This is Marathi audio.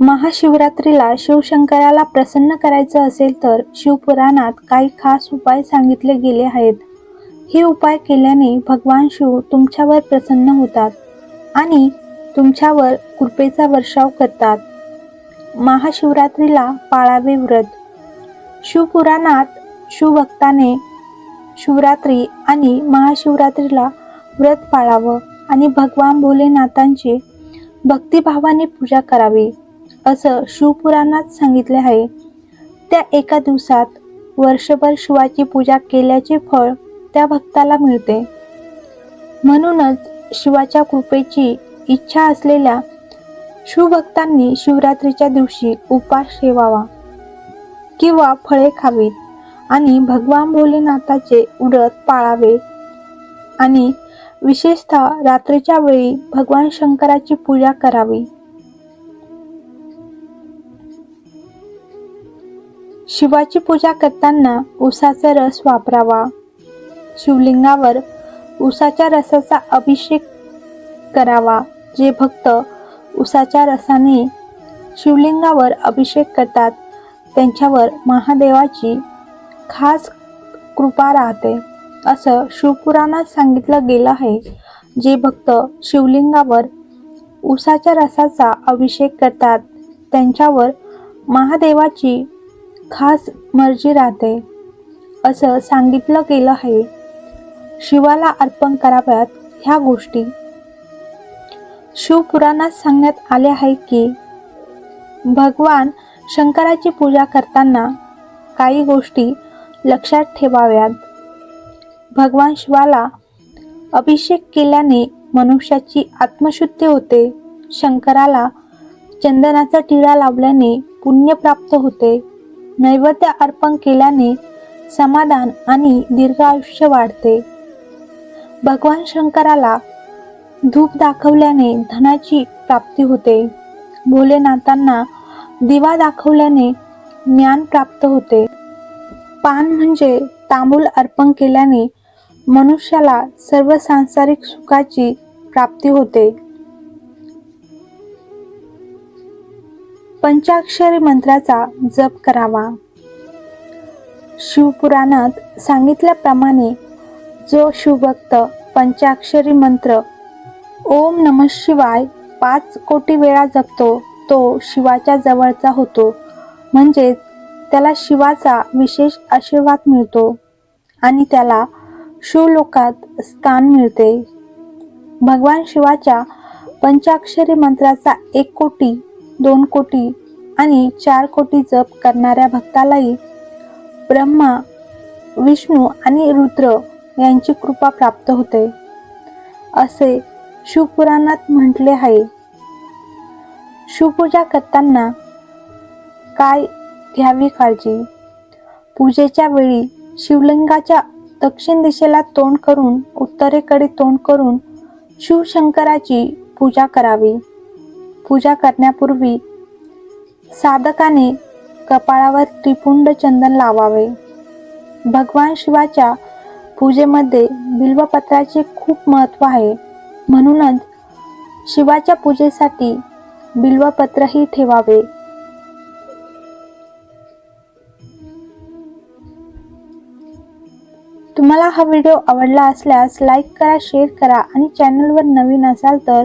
महाशिवरात्रीला शिवशंकराला प्रसन्न करायचं असेल तर शिवपुराणात काही खास उपाय सांगितले गेले आहेत. हे उपाय केल्याने भगवान शिव तुमच्यावर प्रसन्न होतात आणि तुमच्यावर कृपेचा वर्षाव करतात. महाशिवरात्रीला पाळावे व्रत. शिवपुराणात शिवभक्ताने शिवरात्री आणि महाशिवरात्रीला व्रत पाळावं आणि भगवान भोलेनाथांची भक्तिभावाने पूजा करावी. असं शिवपुराणात सांगितले आहे. त्या एका दिवसात वर्षभर शिवाची पूजा केल्याचे फळ त्या भक्ताला मिळते. म्हणूनच शिवाच्या कृपेची इच्छा असलेल्या शिवभक्तांनी शिवरात्रीच्या दिवशी उपास ठेवावा किंवा फळे खावीत आणि भगवान भोलेनाथाचे व्रत पाळावे आणि विशेषतः रात्रीच्या वेळी भगवान शंकराची पूजा करावी. शिवाची पूजा करताना उसाचा रस वापरावा. शिवलिंगावर उसाच्या रसाचा अभिषेक करावा जे भक्त उसाच्या रसाने शिवलिंगावर अभिषेक करतात त्यांच्यावर महादेवाची खास कृपा राहते. असं शिवपुराणात सांगितलं गेलं आहे. जे भक्त शिवलिंगावर उसाच्या रसाचा अभिषेक करतात त्यांच्यावर महादेवाची खास मर्जी राहते. असं सांगितलं गेलं आहे. शिवाला अर्पण कराव्यात ह्या गोष्टी. शिवपुराणात सांगण्यात आले आहे की भगवान शंकराची पूजा करताना काही गोष्टी लक्षात ठेवाव्यात. भगवान शिवाला अभिषेक केल्याने मनुष्याची आत्मशुद्धी होते. शंकराला चंदनाचा टिळा लावल्याने पुण्य प्राप्त होते. नैवेद्य अर्पण केल्याने समाधान आणि दीर्घ आयुष्य वाढते. भगवान शंकराला धूप दाखवल्याने धनाची प्राप्ती होते. भोलेनाथांना दिवा दाखवल्याने ज्ञान प्राप्त होते. पान म्हणजे तांबूल अर्पण केल्याने मनुष्याला सर्व सांसारिक सुखाची प्राप्ती होते. पंचाक्षरी मंत्राचा जप करावा. शिवपुराणात सांगितल्याप्रमाणे जो शिवभक्त पंचाक्षरी मंत्र ओम नम शिवाय पाच कोटी वेळा जपतो तो शिवाच्या जवळचा होतो. म्हणजेच त्याला शिवाचा विशेष आशीर्वाद मिळतो आणि त्याला शिवलोकात स्थान मिळते. भगवान शिवाच्या पंचाक्षरी मंत्राचा एक कोटी दोन कोटी आणि चार कोटी जप करणाऱ्या भक्तालाही ब्रह्मा विष्णू आणि रुद्र यांची कृपा प्राप्त होते. असे शिवपुराणात म्हटले आहे. शिवपूजा करताना काय घ्यावी काळजी? पूजेच्या वेळी शिवलिंगाच्या दक्षिण दिशेला तोंड करून उत्तरेकडे तोंड करून शिवशंकराची पूजा करावी. पूजा करण्यापूर्वी साधकाने कपाळावर त्रिपुंड चंदन लावावे. भगवान शिवाच्या पूजेमध्ये बिल्वपत्राचे खूप महत्त्व आहे. म्हणूनच शिवाच्या पूजेसाठी बिल्वपत्रही ठेवावे. तुम्हाला हा व्हिडिओ आवडला असल्यास लाईक करा शेअर करा आणि चॅनलवर नवीन असाल तर